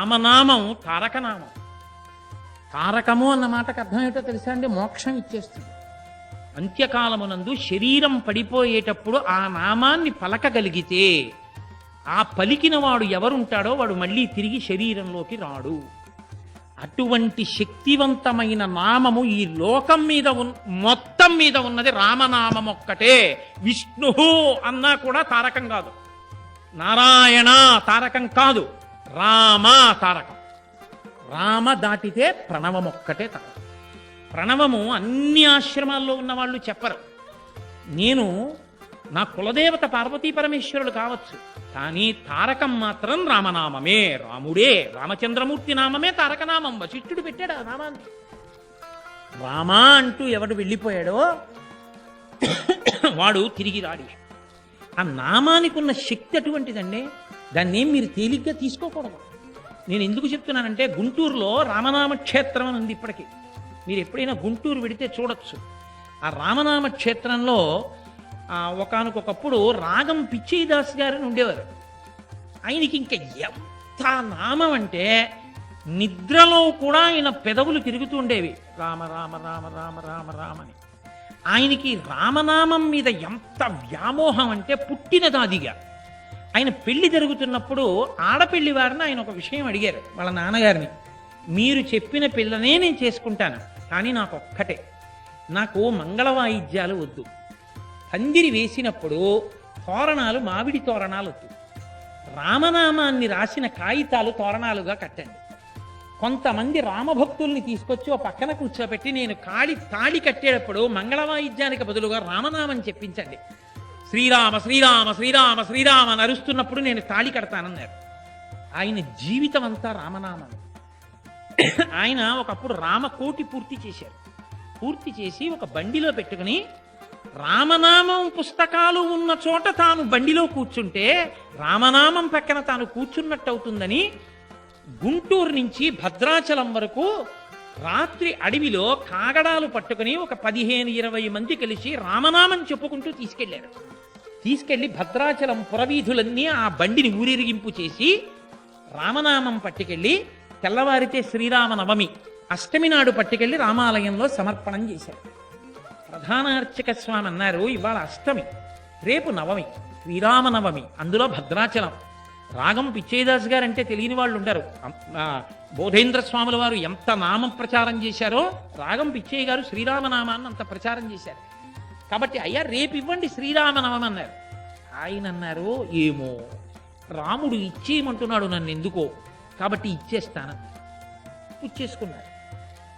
రామనామం తారకనామం. తారకము అన్న మాటకు అర్థం ఏంటో తెలుసా అండి? మోక్షం ఇచ్చేస్తుంది. అంత్యకాలమునందు శరీరం పడిపోయేటప్పుడు ఆ నామాన్ని పలకగలిగితే ఆ పలికిన వాడు ఎవరుంటాడో వాడు మళ్ళీ తిరిగి శరీరంలోకి రాడు. అటువంటి శక్తివంతమైన నామము ఈ లోకం మీద ఉన్ మొత్తం మీద ఉన్నది రామనామం ఒక్కటే. విష్ణు అన్నా కూడా తారకం కాదు. నారాయణ తారకం కాదు. రామ తారకం రామ దాటితే ప్రణవం ఒక్కటే తారకం ప్రణవము అన్ని ఆశ్రమాల్లో ఉన్న వాళ్ళు చెప్పరు. నేను నా కులదేవత పార్వతీ పరమేశ్వరుడు కావచ్చు. కానీ తారకం మాత్రం రామనామమే రాముడే రామచంద్రమూర్తి నామమే తారకనామం. వశిష్ఠుడు పెట్టాడు ఆ నామాన్ని. రామ అంటూ ఎవడు వెళ్ళిపోయాడో వాడు తిరిగి రాడి. ఆ నామానికి ఉన్న శక్తి అటువంటిదండి దాన్ని ఏం మీరు తేలిగ్గా తీసుకోకూడదు. నేను ఎందుకు చెప్తున్నానంటే గుంటూరులో రామనామ క్షేత్రం అని ఉంది ఇప్పటికీ. మీరు ఎప్పుడైనా గుంటూరు వెడితే చూడొచ్చు. ఆ రామనామ క్షేత్రంలో ఒకనకొకప్పుడు రాగం పిచ్చయ్యదాస్ గారని ఉండేవారు. ఆయనకి ఇంకా ఎంత నామం అంటే నిద్రలో కూడా ఆయన పెదవులు తిరుగుతూ ఉండేవి. రామ రామ రామ రామ రామ రామని ఆయనకి రామనామం మీద ఎంత వ్యామోహం అంటే పుట్టినదాదిగా ఆయన పెళ్ళి జరుగుతున్నప్పుడు ఆడపెళ్ళి వారిని ఆయన ఒక విషయం అడిగారు వాళ్ళ నాన్నగారిని. మీరు చెప్పిన పిల్లనే నేను చేసుకుంటాను కానీ నాకు ఒక్కటే. నాకు మంగళ వాయిద్యాలు వద్దు. పందిరి వేసినప్పుడు తోరణాలు మామిడి తోరణాలు వద్దు రామనామాన్ని రాసిన కాగితాలు తోరణాలుగా కట్టండి. కొంతమంది రామభక్తుల్ని తీసుకొచ్చి ఓ పక్కన కూర్చోబెట్టి నేను కాళి తాళి కట్టేటప్పుడు మంగళ వాయిద్యానికి బదులుగా రామనామం చెప్పించండి. శ్రీరామ శ్రీరామ శ్రీరామ శ్రీరామ అని అరుస్తున్నప్పుడు నేను తాళి కడతానన్నారు ఆయన జీవితం అంతా రామనామం. ఆయన ఒకప్పుడు రామకోటి పూర్తి చేశారు. పూర్తి చేసి ఒక బండిలో పెట్టుకుని రామనామం పుస్తకాలు ఉన్న చోట తాను బండిలో కూర్చుంటే రామనామం పక్కన తాను కూర్చున్నట్టు అవుతుందని గుంటూరు నుంచి భద్రాచలం వరకు రాత్రి అడవిలో కాగడాలు పట్టుకుని ఒక పదిహేను ఇరవై మంది కలిసి రామనామం చెప్పుకుంటూ తీసుకెళ్ళారు. తీసుకెళ్ళి భద్రాచలం పురవీధులన్నీ ఆ బండిని ఊరిరిగింపు చేసి రామనామం పట్టుకెళ్ళి తెల్లవారితే శ్రీరామ నవమి అష్టమి నాడు పట్టుకెళ్ళి రామాలయంలో సమర్పణం చేశారు. ప్రధానార్చక స్వామి అన్నారు ఇవాళ అష్టమి రేపు నవమి శ్రీరామ నవమి అందులో భద్రాచలం. రాగం పిచ్చేదాస్ గారు అంటే తెలియని వాళ్ళు ఉండరు. బోధేంద్ర స్వాముల వారు ఎంత నామం ప్రచారం చేశారో రాగం పిచ్చయ్య గారు శ్రీరామనామాన్ని అంత ప్రచారం చేశారు. కాబట్టి అయ్యా రేపు ఇవ్వండి శ్రీరామనవమి అన్నారు. ఆయన అన్నారు ఏమో రాముడు ఇచ్చేయమంటున్నాడు నన్ను ఎందుకో? కాబట్టి ఇచ్చేస్తానని ఇచ్చేసుకున్నారు.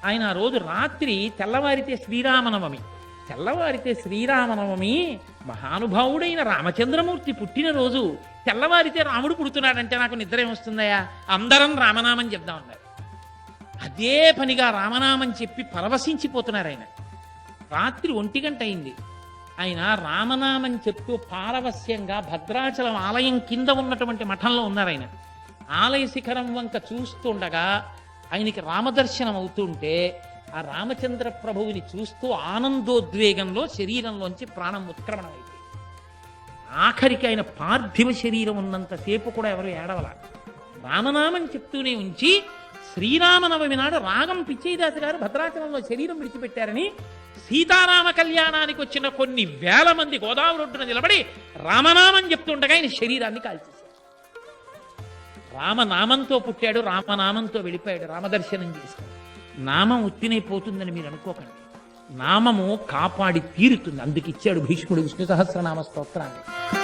ఆయన ఆ రోజు రాత్రి తెల్లవారితే శ్రీరామనవమి. తెల్లవారితే శ్రీరామనవమి మహానుభావుడైన రామచంద్రమూర్తి పుట్టినరోజు. తెల్లవారితే రాముడు పుడుతున్నాడంటే నాకు నిద్ర ఏమొస్తుందయ్యా? అందరం రామనామం చెప్దామన్నారు అదే పనిగా రామనామం చెప్పి పరవశించిపోతున్నారు ఆయన. రాత్రి ఒంటి గంట అయింది. ఆయన రామనామం చెప్తూ పారవస్యంగా భద్రాచలం ఆలయం కింద ఉన్నటువంటి మఠంలో ఉన్నారు ఆయన. ఆలయ శిఖరం వంక చూస్తుండగా ఆయనకి రామదర్శనం అవుతుంటే ఆ రామచంద్ర ప్రభువుని చూస్తూ ఆనందోద్వేగంలో శరీరంలోంచి ప్రాణం ఉత్క్రమణం ఆఖరికి ఆయన పార్థివ శరీరం ఉన్నంతసేపు కూడా ఎవరు ఏడవల. రామనామం చెప్తూనే ఉంచి శ్రీరామనవమి నాడు రాగం పిచ్చయ్యదాస్ గారు భద్రాచలంలో శరీరం విడిచిపెట్టారని సీతారామ కళ్యాణానికి వచ్చిన కొన్ని వేల మంది గోదావరి ఒడ్డున నిలబడి రామనామం చెప్తుండగా ఆయన శరీరాన్ని కాల్చేశారు. రామనామంతో పుట్టాడు రామనామంతో వెళ్ళిపోయాడు రామదర్శనం చేసుకుని నామం ఉత్తినైపోతుందని మీరు అనుకోకండి. నామము కాపాడి తీరుతుంది. అందుకు ఇచ్చాడు భీష్ముడు విష్ణు సహస్రనామ స్తోత్రాన్ని.